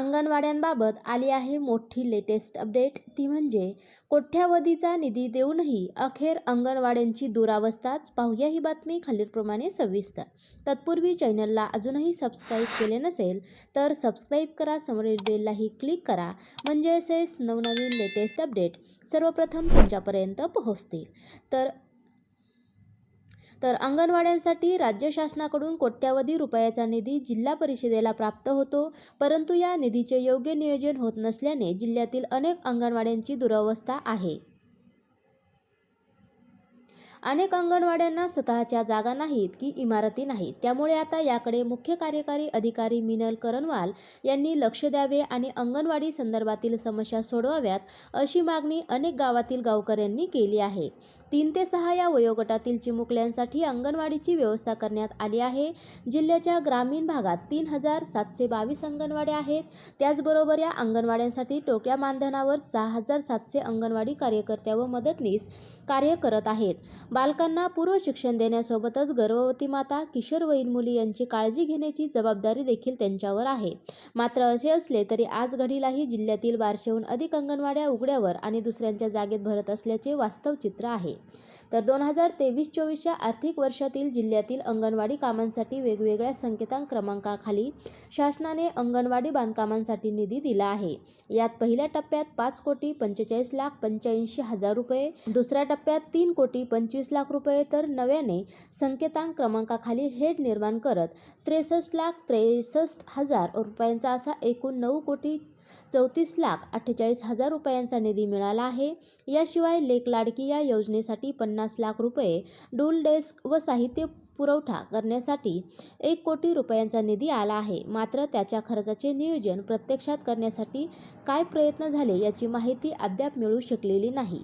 अंगणवाड्यांबाबत आली आहे मोठी लेटेस्ट अपडेट. ती म्हणजे कोट्यावधीचा निधी देऊनही अखेर अंगणवाड्यांची दुरावस्थाच पाहूया ही बातमी खालीलप्रमाणे सविस्तर. तत्पूर्वी चॅनलला अजूनही सबस्क्राईब केले नसेल तर सबस्क्राईब करा समोरील बेललाही क्लिक करा. म्हणजे असेच नवनवीन लेटेस्ट अपडेट सर्वप्रथम तुमच्यापर्यंत पोहोचतील. तर तर अंगणवाड्यांसाठी राज्य शासनाकडून कोट्यावधी रुपयाचा निधी जिल्हा परिषदेला प्राप्त होतो. परंतु या निधीचे योग्य नियोजन होत नसल्याने जिल्ह्यातील अनेक अंगणवाड्यांची दुरवस्था आहे. अनेक अंगणवाड्यांना स्वतःच्या जागा नाहीत की इमारती नाहीत. त्यामुळे आता याकडे मुख्य कार्यकारी अधिकारी मिनल करणवाल यांनी लक्ष द्यावे आणि अंगणवाडी संदर्भातील समस्या सोडवाव्यात अशी मागणी अनेक गावातील गावकऱ्यांनी केली आहे. तीन ते सहा या वयोगटातील चिमुकल्यांसाठी अंगणवाडीची व्यवस्था करण्यात आली आहे. जिल्ह्याच्या ग्रामीण भागात तीन हजार सातशे बावीस अंगणवाड्या आहेत. त्याचबरोबर या अंगणवाड्यांसाठी टोक्या मानधनावर सहा हजार सातशे अंगणवाडी कार्यकर्त्या व मदतनीस कार्य करत आहेत. बालकांना पूर्व शिक्षण देण्यासोबतच गर्भवती माता किशोरवयीन मुली यांची काळजी घेण्याची जबाबदारी देखील त्यांच्यावर आहे. मात्र असे असले तरी आज घडीलाही जिल्ह्यातील बारशेहून अधिक अंगणवाड्या उघड्यावर आणि दुसऱ्यांच्या जागेत भरत असल्याचे वास्तव चित्र आहे. तर दोन हजार तेवीस चोवीसच्या आर्थिक वर्षातील जिल्ह्यातील अंगणवाडी कामांसाठी वेगवेगळ्या संकेतांक क्रमांकाखाली शासनाने अंगणवाडी बांधकामांसाठी निधी दिला आहे. यात पहिल्या टप्प्यात पाच कोटी पंचेचाळीस लाख पंच्याऐंशी हजार रुपये दुसऱ्या टप्प्यात तीन कोटी पंचवीस लाख रुपये तर नव्याने संकेतांक क्रमांकाखाली हेड निर्माण करत त्रेसष्ट लाख त्रेसष्ट हजार रुपयांचा असा एकूण नऊ कोटी चौतीस लाख अठ्ठेचाळीस हजार रुपयांचा निधी मिळाला आहे. याशिवाय लेक लाडकी या योजनेसाठी पन्नास लाख रुपये डूल डेस्क व साहित्य पुरवठा करण्यासाठी एक कोटी रुपयांचा निधी आला आहे. मात्र त्याच्या खर्चाचे नियोजन प्रत्यक्षात करण्यासाठी काय प्रयत्न झाले याची माहिती अद्याप मिळू शकलेली नाही.